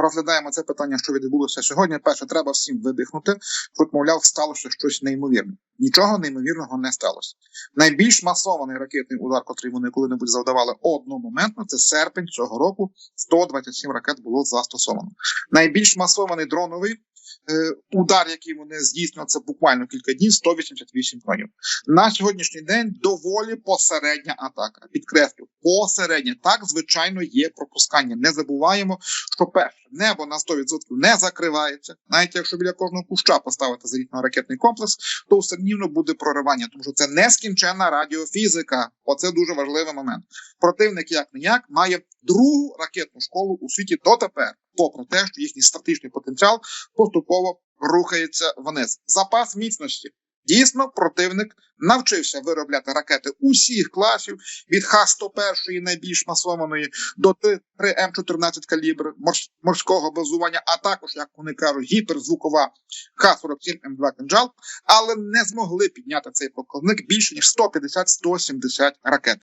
розглядаємо це питання, що відбулося сьогодні. Перше, треба всім видихнути. Тут, мовляв, сталося щось неймовірне. Нічого неймовірного не сталося. Найбільш масований ракетний удар, котрий вони коли-небудь завдавали одномоментно, це серпень цього року. 127 ракет було застосовано. Найбільш масований дроновий е, удар, який вони здійснили, це буквально кілька днів, 188 дронів. На сьогоднішній день доволі посередня атака. Підкреслю, посередня. Так, звичайно, є пропускання. Не забуваємо, що перше небо на 100% не закривається. Навіть якщо біля кожного куща поставити зенітно-ракетний комплекс, то все рівно буде проривання, тому що це нескінченна радіофізика. Оце дуже важливий момент. Противник, як не як, має другу ракетну школу у світі дотепер, попри те, що їхній стратегічний потенціал поступово рухається вниз. Запас міцності. Дійсно, противник навчився виробляти ракети усіх класів від Х-101 найбільш масованої до Т-3М14 калібр морс- морського базування, а також, як вони кажуть, гіперзвукова Х-47М2 кинджал, але не змогли підняти цей показник більше ніж 150-170 ракет.